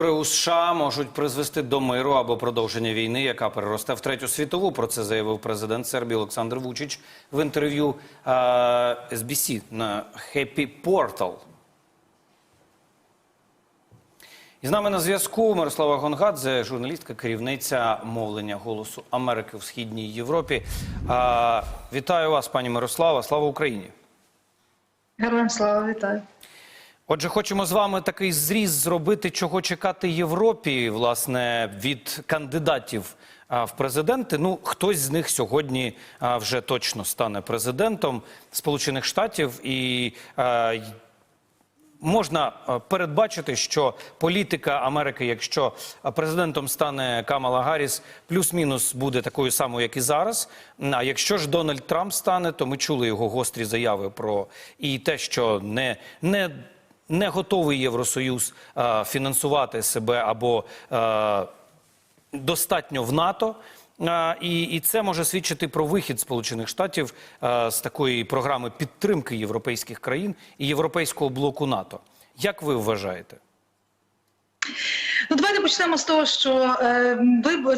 У США можуть призвести до миру або продовження війни, яка переросте в третю світову. Про це заявив президент Сербії Олександр Вучич в інтерв'ю е, на Happy Portal. І з нами на зв'язку Мирослава Гонгадзе, журналістка, керівниця мовлення голосу Америки в східній Європі. Е, вітаю вас, пані Мирослава. Слава Україні! Героям слава вітаю. Отже, хочемо з вами такий зріз зробити, чого чекати Європі, власне, від кандидатів в президенти. Ну, хтось з них сьогодні вже точно стане президентом Сполучених Штатів, і й- можна передбачити, що політика Америки, якщо президентом стане Камала Гарріс, плюс-мінус буде такою самою, як і зараз. А якщо ж Дональд Трамп стане, то ми чули його гострі заяви про і те, що не, не, не готовий Євросоюз е, фінансувати себе або е, достатньо в НАТО. І, і це може свідчити про вихід Сполучених Штатів а, з такої програми підтримки європейських країн і європейського блоку НАТО. Як ви вважаєте? Ну, давайте почнемо з того, що е,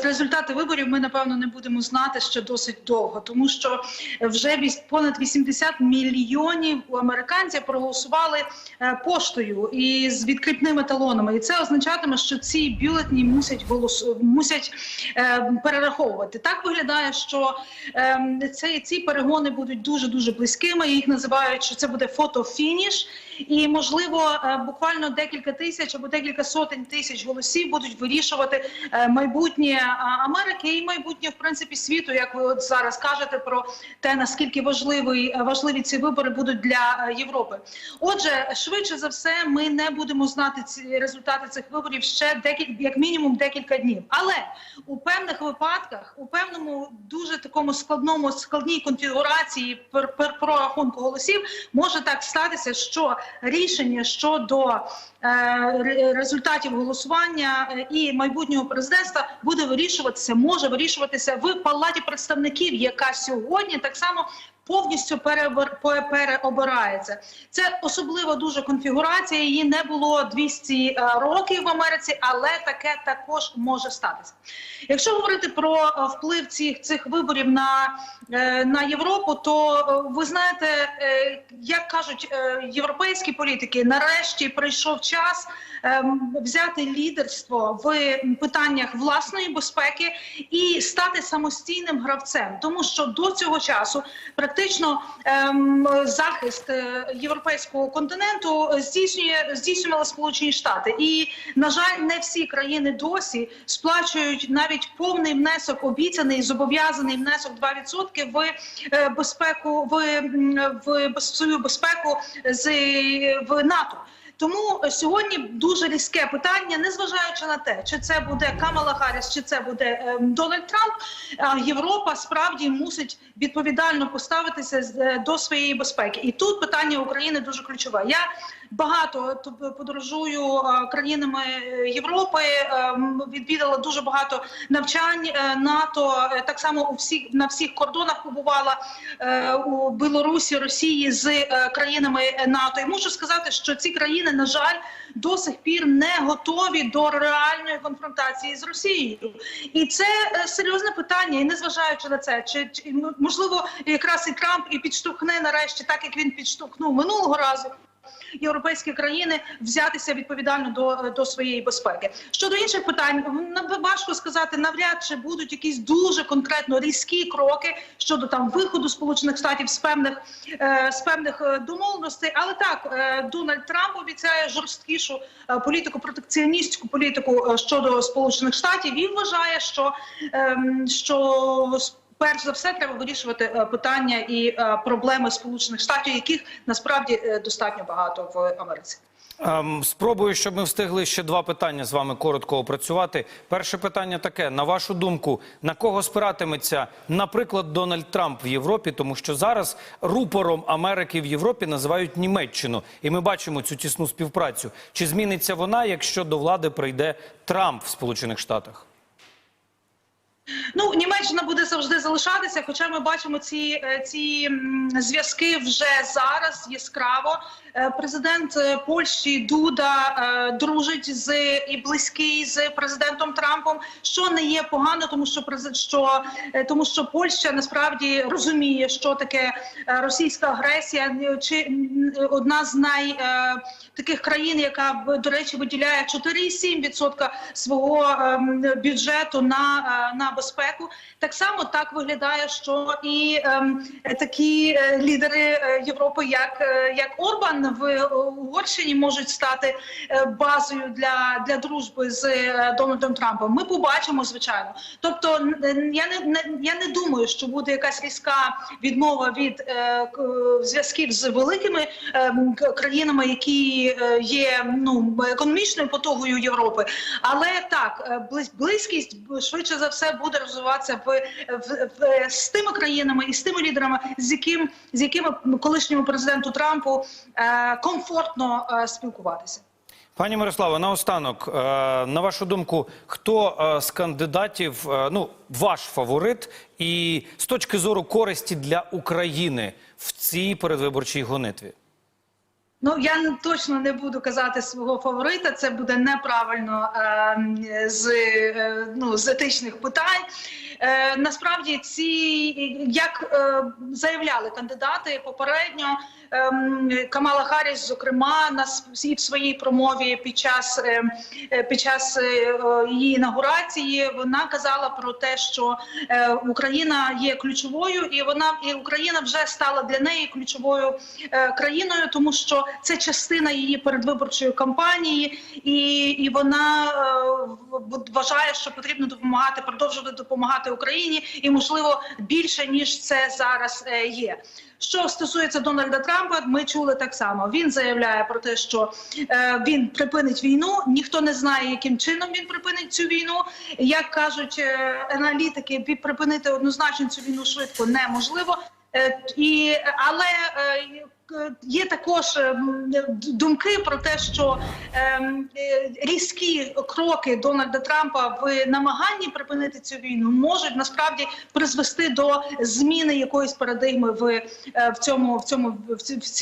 результати виборів ми напевно не будемо знати ще досить довго, тому що вже понад 80 мільйонів американців проголосували е, поштою і з відкріпними талонами. І це означатиме, що ці бюлетні мусять голос мусять е, перераховувати. Так виглядає, що е, це, ці перегони будуть дуже дуже близькими. Їх називають, що це буде фотофініш. І можливо, е, буквально декілька тисяч або декілька сотень тисяч голосів будуть вирішувати е, майбутнє Америки і майбутнє в принципі світу, як ви от зараз кажете про те, наскільки важливий е, важливі ці вибори будуть для е, Європи. Отже, швидше за все, ми не будемо знати ці результати цих виборів ще декілька, як мінімум, декілька днів. Але у певних випадках, у певному дуже такому складному складній конфігурації прорахунку голосів може так статися, що рішення щодо е, результатів голосування е, і майбутнього президентства буде вирішуватися, може вирішуватися в палаті представників, яка сьогодні так само. Повністю перебор- переобирається. Це особлива дуже конфігурація. Її не було 200 е, років в Америці, але таке також може статися. Якщо говорити про е, вплив цих, цих виборів на, е, на Європу, то ви знаєте, як кажуть європейські політики, нарешті прийшов час взяти лідерство в питаннях власної безпеки і стати самостійним гравцем, тому що до цього часу практично ем, захист е, європейського континенту здійснює здійснювали Сполучені Штати, і на жаль, не всі країни досі сплачують навіть повний внесок, обіцяний зобов'язаний внесок 2% в е, безпеку в, в свою безпеку з в НАТО. Тому сьогодні дуже різке питання, незважаючи на те, чи це буде Камала Харріс, чи це буде ем, Дональд Трамп. Європа справді мусить відповідально поставитися е, до своєї безпеки. І тут питання України дуже ключове. Я багато подорожую е, країнами е, Європи, відвідала дуже багато навчань е, НАТО. е, Так само у всіх на всіх кордонах побувала е, у Білорусі, Росії з е, країнами НАТО. І можу сказати, що ці країни, на жаль, до сих пір не готові до реальної конфронтації з Росією. І це е, серйозне питання. І незважаючи на це, чи, чи м- можливо якраз і Трамп і підштовхне нарешті, так як він підштовхнув минулого разу європейські країни взятися відповідально до, до своєї безпеки. Щодо інших питань, важко сказати, навряд чи будуть якісь дуже конкретно різкі кроки щодо там виходу Сполучених Штатів з певних е, з певних е, домовленостей. Але так е, Дональд Трамп обіцяє жорсткішу політику, протекціоністську політику щодо Сполучених Штатів і вважає, що, ем, що Перш за все, треба вирішувати е, питання і е, проблеми Сполучених Штатів, яких насправді е, достатньо багато в Америці. Ем, спробую, щоб ми встигли ще два питання з вами коротко опрацювати. Перше питання таке: на вашу думку, на кого спиратиметься, наприклад, Дональд Трамп в Європі, тому що зараз рупором Америки в Європі називають Німеччину, і ми бачимо цю тісну співпрацю. Чи зміниться вона, якщо до влади прийде Трамп в Сполучених Штатах? Німеччина буде завжди залишатися, хоча ми бачимо ці, е, ці зв'язки вже зараз яскраво президент е, Польщі Дуда е, дружить з і близький з президентом Трампом, що не є погано, тому що що е, тому, що Польща насправді розуміє, що таке е, російська агресія, чи одна з най е, таких країн, яка до речі виділяє 4,7% свого ем, бюджету на, е, на безпеку. Так само так виглядає, що і ем, такі е, лідери е, Європи, як, е, як Орбан в Угорщині, можуть стати е, базою для, для дружби з е, Дональдом Трампом. Ми побачимо, звичайно. Тобто, я не, я не думаю, що буде якась різка відмова від е, зв'язків з великими країнами, які є ну економічною потугою Європи. Але так, близькість швидше за все буде розвиватися в, в, в з тими країнами і з тими лідерами, з яким з якими колишньому президенту Трампу комфортно е, спілкуватися. Пані Мирославо, наостанок, е, на вашу думку, хто е, з кандидатів, ну, ваш фаворит, і з точки зору користі для України в цій передвиборчій гонитві? Ну я точно не буду казати свого фаворита. Це буде неправильно е, з, ну, з етичних питань. Насправді, ці як заявляли кандидати попередньо. Ем, Камала Харріс, зокрема, на і в своїй промові під час е, е, під час е, її інаугурації вона казала про те, що е, Україна є ключовою, і вона і Україна вже стала для неї ключовою країною, тому що це частина її передвиборчої кампанії, і, і вона вважає, що потрібно допомагати, продовжувати допомагати Україні, і можливо більше ніж це зараз є. Що стосується Дональда Трампа, ми чули так само. Він заявляє про те, що е, він припинить війну. Ніхто не знає, яким чином він припинить цю війну. Як кажуть е, аналітики, припинити однозначно цю війну швидко неможливо. Е, і але е, є також е, д- думки про те, що ем, е, різкі кроки Дональда Трампа в намаганні припинити цю війну можуть насправді призвести до зміни якоїсь парадигми в, е, в цьому в цьому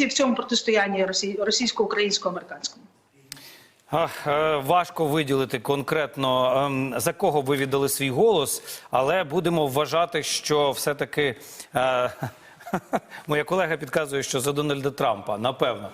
в цьому протистоянні росі- російсько-українсько-американському. Е, важко виділити конкретно ем, за кого ви віддали свій голос, але будемо вважати, що все-таки е, моя колега підказує, що за Дональда Трампа, напевно.